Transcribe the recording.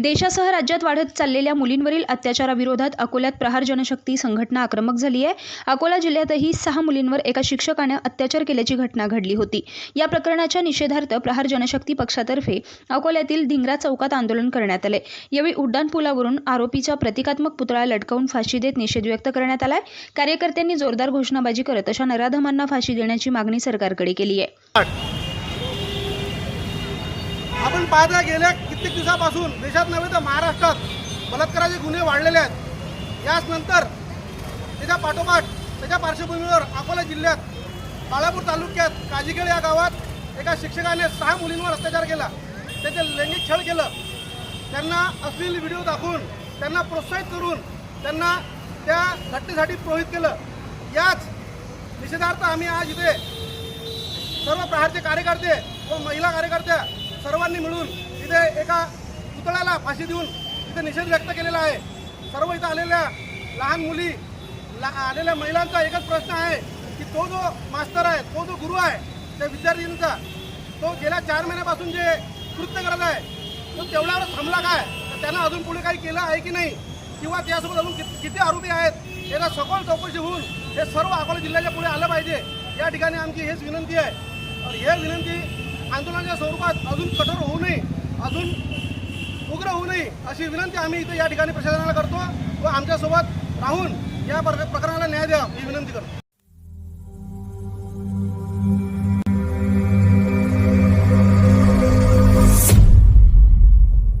देशासह राज्यात वाढत चाललेल्या मुलींवरील अत्याचाराविरोधात अकोल्यात प्रहार जनशक्ती संघटना आक्रमक झाली आहे. अकोला जिल्ह्यातही सहा मुलींवर एका शिक्षकाने अत्याचार केल्याची घटना घडली होती. या प्रकरणाच्या निषेधार्थ प्रहार जनशक्ती पक्षातर्फे अकोल्यातील धिंगरा चौकात आंदोलन करण्यात आले. यावेळी उड्डाणपुलावरून आरोपीचा प्रतिकात्मक पुतळा लटकवून फाशी देत निषेध व्यक्त करण्यात आलाय. कार्यकर्त्यांनी जोरदार घोषणाबाजी करत अशा नराधमांना फाशी देण्याची मागणी सरकारकडे केली आहे. आपण पाहता गेल्या कित्येक दिवसापासून देशात नव्हे तर महाराष्ट्रात बलात्काराचे गुन्हे वाढलेले आहेत. याच नंतर त्याच्या पाठोपाठ त्याच्या पार्श्वभूमीवर अकोला जिल्ह्यात बाळापूर तालुक्यात काजीखेड या गावात एका शिक्षकाने सहा मुलींवर अत्याचार केला. त्याचे लैंगिक छळ केलं. त्यांना अश्लील व्हिडिओ दाखवून त्यांना प्रोत्साहित करून त्यांना त्या घटनेसाठी प्रोहित केलं. याच निषेधार्थ आम्ही आज इथे सर्व प्रहारचे कार्यकर्ते व महिला कार्यकर्त्या सर्वांनी मिळून एका पुतळ्याला फाशी देऊन इथे निषेध व्यक्त केलेला आहे. सर्व इथं आलेल्या लहान मुली ला आलेल्या महिलांचा एकच प्रश्न आहे की तो जो मास्तर आहे तो जो गुरु आहे त्या विद्यार्थ्यांचा तो गेल्या चार महिन्यापासून जे कृत्य करत आहे तो तेवढ्यावर थांबला काय? तर त्यानं अजून पुढे काही केलं आहे की नाही? किंवा त्यासोबत अजून किती किती आरोपी आहेत? याला सखोल चौकशी होऊन हे सर्व अकोला जिल्ह्याच्या पुढे आलं पाहिजे. या ठिकाणी आमची हेच विनंती आहे. हे विनंती आंदोलनाच्या स्वरूपात अजून कठोर होऊ नये. अजून उग्र होऊ नये अशी विनंती आम्ही इथे या ठिकाणी प्रशासनाला करतो व आमच्यासोबत राहून या प्रक- प्रकरणाला न्याय द्या ही विनंती करतो.